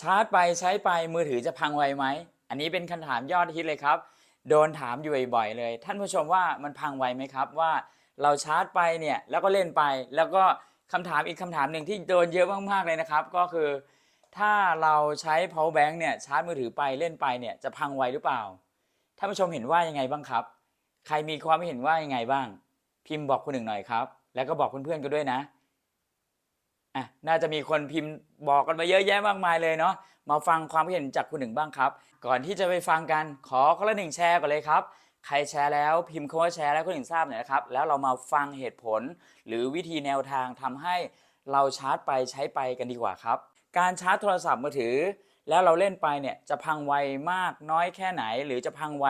ชาร์จไปใช้ไปมือถือจะพังไวไหม อันนี้เป็นคำถามยอดฮิตเลยครับ โดนถามอยู่บ่อยๆเลย ท่านผู้ชมว่ามันพังไวไหมครับว่าเราชาร์จไปเนี่ยแล้วก็เล่นไป แล้วก็คำถามอีกคำถามหนึ่งที่โดนเยอะมากๆเลยนะครับ ก็คือ ถ้าเราใช้ power bank เนี่ยชาร์จมือถือไปเล่นไปเนี่ยจะพังไวหรือเปล่าท่านผู้ชมเห็นว่ายังไงบ้างครับ ใครมีความเห็นว่ายังไงบ้าง พิมพ์บอกคนหนึ่งหน่อยครับ แล้วก็บอกเพื่อนๆกันด้วยนะ อะน่าจะมีคนพิมพ์บอกกันมาเยอะแยะมากมายเลยเนาะมาฟังความเห็นจากคุณหนึ่งบ้างครับ ก่อนที่จะไปฟังกันขอคนละหนึ่งแชร์ก่อนเลยครับ ใครแชร์แล้วพิมพ์คำว่าแชร์แล้วคนหนึ่งทราบหน่อยนะครับ แล้วเรามาฟังเหตุผล หรือวิธีแนวทางทำให้เราชาร์จไปใช้ไปกันดีกว่าครับ การชาร์จโทรศัพท์มือถือ แล้วเราเล่นไปเนี่ยจะพังไวมากน้อยแค่ไหน หรือจะพังไว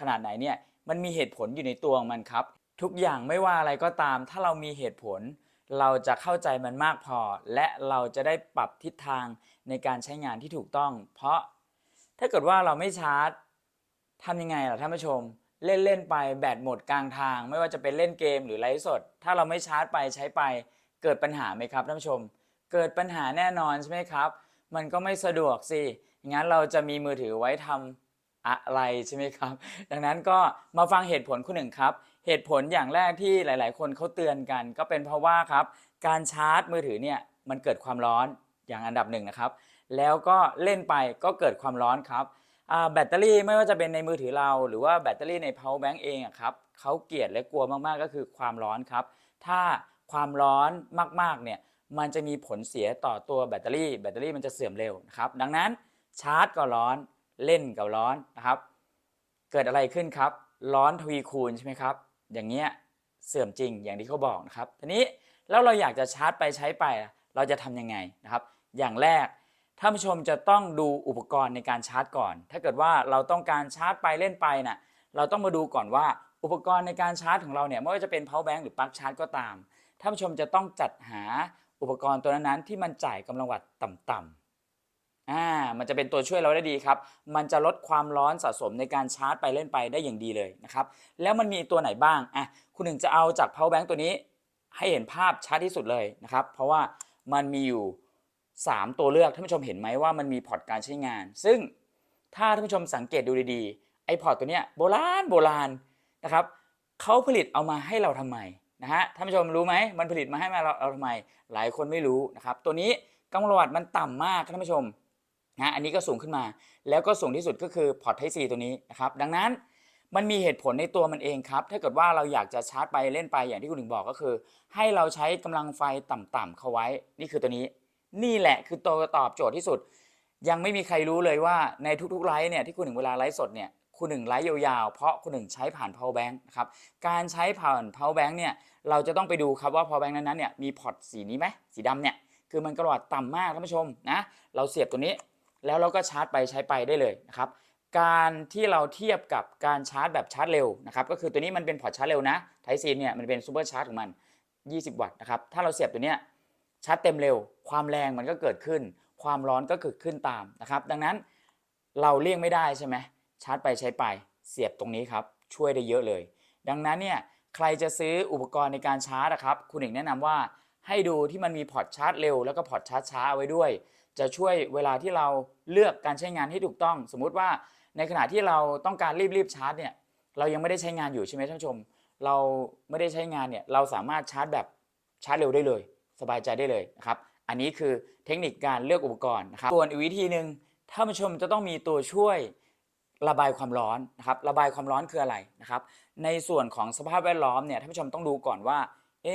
ขนาดไหนเนี่ยมันมีเหตุผลอยู่ในตัวของมันครับ ทุกอย่างไม่ว่าอะไรก็ตาม ถ้าเรามีเหตุผล เราจะเข้าใจมันมากพอ และเราจะได้ปรับทิศทางในการใช้งานที่ถูกต้อง เพราะถ้าเกิดว่าเราไม่ชาร์จทำยังไงล่ะท่านผู้ชม เล่นเล่นไปแบตหมดกลางทาง ไม่ว่าจะเป็นเล่นเกมหรือไลฟ์สด ถ้าเราไม่ชาร์จไปใช้ไป เกิดปัญหาไหมครับท่านผู้ชม เกิดปัญหาแน่นอนใช่ไหมครับ มันก็ไม่สะดวกสิงั้นเราจะมีมือถือไว้ทำอะไรใช่ไหมครับ ดังนั้นก็มาฟังเหตุผลคุณหนึ่งครับ เหตุผลอย่างแรกที่หลาย ๆ คนเขาเตือนกัน ก็เป็นเพราะว่าครับการชาร์จมือถือเนี่ยมันเกิดความร้อนอย่างอันดับหนึ่งนะครับ แล้วก็เล่นไปก็เกิดความร้อนครับแบตเตอรี่ไม่ว่าจะเป็นในมือถือเรา หรือว่าแบตเตอรี่ใน power bank เองครับเขาเกลียดและกลัวมาก ๆ ก็คือความร้อนครับ ถ้าความร้อนมาก ๆ เนี่ยมันจะมีผลเสียต่อตัวแบตเตอรี่ แบตเตอรี่มันจะเสื่อมเร็วนะครับ ดังนั้นชาร์จก็ร้อนเล่นก็ร้อนนะครับ เกิดอะไรขึ้นครับ ร้อนทวีคูณใช่ไหมครับ อย่างเงี้ยเสื่อมจริงอย่างที่เขาบอกนะครับทีนี้แล้วเราอยากจะชาร์จไปใช้ไปเราจะทำยังไงนะครับ อย่างแรกท่านผู้ชมจะต้องดูอุปกรณ์ในการชาร์จก่อน ถ้าเกิดว่าเราต้องการชาร์จไปเล่นไปน่ะเราต้องมาดูก่อนว่าอุปกรณ์ในการชาร์จของเราเนี่ยไม่ว่าจะเป็น power bank หรือปลั๊กชาร์จก็ตามท่านผู้ชมจะต้องจัดหาอุปกรณ์ตัวนั้นๆที่มันจ่ายกำลังวัตต์ต่ำๆ อ่ามันจะเป็นตัวช่วยเราได้ดีครับ มันจะลดความร้อนสะสมในการชาร์จไปเล่นไปได้อย่างดีเลยนะครับ แล้วมันมีตัวไหนบ้างอะคุณหนึ่งจะเอาจาก power bank ตัวนี้ ให้เห็นภาพชัดที่สุดเลยนะครับ เพราะว่ามันมีอยู่ 3 ตัวเลือกท่านผู้ชมเห็นไหมว่ามันมีพอร์ตการใช้งาน ซึ่งถ้าท่านผู้ชมสังเกตดูดีๆไอพอร์ตตัวเนี้ยโบราณโบราณนะครับเขาผลิตเอามาให้เราทำไมนะฮะท่านผู้ชมรู้ไหมมันผลิตมาให้มาเราเราทำไม หลายคนไม่รู้นะครับตัวนี้กำลังวัตต์มันต่ำมากท่านผู้ชม นะอันนี้ก็สูงขึ้นมา แล้วก็สูงที่สุดก็คือพอร์ต Type C ตัวนี้นะครับดังนั้นมันมีเหตุผลในตัวมันเองครับ ถ้าเกิดว่าเราอยากจะชาร์จไปเล่นไปอย่างที่คุณหนึ่งบอกก็คือ ให้เราใช้กำลังไฟต่ำๆเข้าไว้ นี่คือตัวนี้ นี่แหละคือตัวตอบโจทย์ที่สุด ยังไม่มีใครรู้เลยว่าในทุกๆไลฟ์เนี่ยที่คุณหนึ่งเวลาไลฟ์สดเนี่ยคุณหนึ่งไลฟ์ยาวๆ เพราะคุณหนึ่งใช้ผ่าน power bank นะครับ การใช้ผ่าน power bank เนี่ยเราจะต้องไปดูครับว่า power bank นั้นๆเนี่ยมีพอร์ตสีนี้ไหมสีดำเนี่ยคือมันกระดาษต่ำมากท่านผู้ชมนะเราเสียบตัวนี้ แล้วเราก็ชาร์จไปใช้ไปได้เลยนะครับการที่เราเทียบกับการชาร์จแบบชาร์จเร็วนะครับก็คือตัวนี้มันเป็นพอร์ตชาร์จเร็วนะไทซีเนี่ยมันเป็นซูเปอร์ชาร์จของมัน 20 วัตต์นะครับถ้าเราเสียบตัวเนี้ยชาร์จเต็มเร็ว ความแรงมันก็เกิดขึ้น ความร้อนก็เกิดขึ้นตามนะครับดังนั้นเราเลี่ยงไม่ได้ใช่ไหมชาร์จไปใช้ไปเสียบตรงนี้ครับช่วยได้เยอะเลย ดังนั้นเนี่ยใครจะซื้ออุปกรณ์ในการชาร์จนะครับคุณเอกแนะนำว่า ให้ดูที่มันมีพอร์ตชาร์จเร็วแล้วก็พอร์ตชาร์จช้าไว้ด้วย จะช่วยเวลาที่เราเลือกการใช้งานให้ถูกต้อง สมมุติว่าในขณะที่เราต้องการรีบๆชาร์จเนี่ยเรายังไม่ได้ใช้งานอยู่ใช่ไหมท่านผู้ชม เราไม่ได้ใช้งานเนี่ยเราสามารถชาร์จแบบชาร์จเร็วได้เลย สบายใจได้เลยนะครับอันนี้คือเทคนิคการเลือกอุปกรณ์นะครับส่วนอีกวิธีหนึ่งท่านผู้ชมจะต้องมีตัวช่วยระบายความร้อนนะครับระบายความร้อนคืออะไรนะครับในส่วนของสภาพแวดล้อมเนี่ยท่านผู้ชมต้องดูก่อนว่าเอ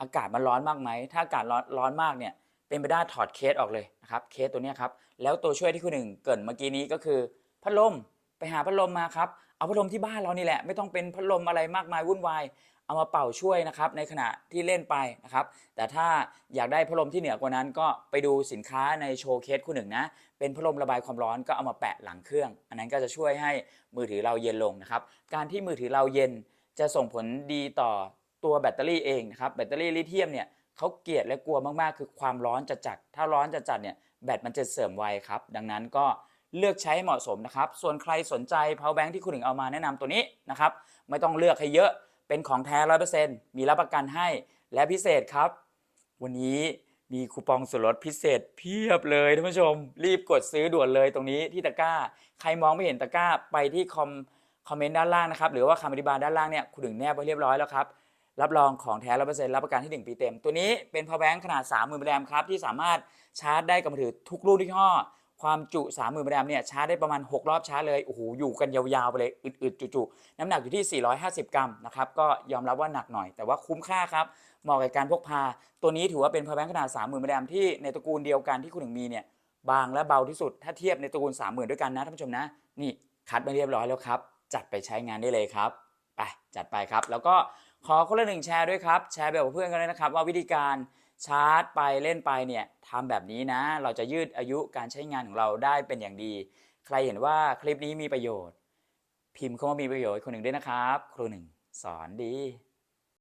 อากาศมันร้อนมากไหม ถ้าอากาศร้อนร้อนมากเนี่ยเป็นไปได้ถอดเคสออกเลยนะครับเคสตัวนี้ครับแล้วตัวช่วยที่คุณหนึ่งเกินเมื่อกี้นี้ก็คือพัดลมไปหาพัดลมมาครับเอาพัดลมที่บ้านเรานี่แหละ ไม่ต้องเป็นพัดลมอะไรมากมายวุ่นวายเอามาเป่าช่วยนะครับในขณะที่เล่นไปนะครับ แต่ถ้าอยากได้พัดลมที่เหนือกว่านั้นก็ไปดูสินค้าในโชว์เคสคุณหนึ่งนะเป็นพัดลมระบายความร้อนก็เอามาแปะหลังเครื่อง อันนั้นก็จะช่วยให้มือถือเราเย็นลงนะครับ การที่มือถือเราเย็นจะส่งผลดีต่อ ตัวแบตเตอรี่เองนะครับแบตเตอรี่ลิเธียมเนี่ยเขาเกลียดและกลัวมากๆ คือความร้อนจะจัด ถ้าร้อนจะจัดเนี่ยแบตมันจะเสื่อมไวครับ ดังนั้นก็เลือกใช้ให้เหมาะสมนะครับ ส่วนใครสนใจ power bank ที่คุณหนึ่งเอามาแนะนำตัวนี้นะครับ ไม่ต้องเลือกให้เยอะ เป็นของแท้ร้อยเปอร์เซ็นต์มีรับประกันให้ และพิเศษครับ วันนี้มีคูปองส่วนลดพิเศษเพียบเลยท่านผู้ชม รีบกดซื้อด่วนเลยตรงนี้ที่ตะกร้า ใครมองไม่เห็นตะกร้าไปที่คอมคอมเมนต์ด้านล่างนะครับ หรือว่าคำอธิบายด้านล่างเนี่ยคุณถึงแนบไว้เรียบร้อยแล้วครับ รับรองของแท้ร้อเปอร์เซ็นต์รับประกันที่ 1 ปีเต็ม ตัวนี้เป็น power bank ขนาด 30,000มิลลิแอมครับที่สามารถชาร์จได้กับมือถือทุกรุ่นทุกยี่ห้อ ความจุ 30,000มิลลิแอมเนี่ยชาร์จได้ประมาณ 6 รอบชาร์จเลยโอ้โหอยู่กันยาวๆไปเลยอึดๆจุๆน้ำหนักอยู่ที่ 450 กรัมนะครับก็ยอมรับว่าหนักหน่อย แต่ว่าคุ้มค่าครับเหมาะกับการพกพา ตัวนี้ถือว่าเป็น power bank ขนาด 30,000มิลลิแอมที่ในตระกูลเดียวกันที่คุณถึงมีเนี่ยบางและเบาที่สุดถ้าเทียบในตระกูล 30,000 ด้วยกันนะท่านผู้ชมนะนี่คัดมาเรียบร้อยแล้วครับจัดไปใช้งานได้เลยครับไปจัดไปครับแล้วก็ ขอคนละหนึ่งแชร์ด้วยครับ แชร์แบบเพื่อนกันเลยนะครับ ว่าวิธีการชาร์จไปเล่นไปเนี่ยทำแบบนี้นะ เราจะยืดอายุการใช้งานของเราได้เป็นอย่างดี ใครเห็นว่าคลิปนี้มีประโยชน์ พิมพ์เข้ามามีประโยชน์คนหนึ่งด้วยนะครับ ครูหนึ่งสอนดี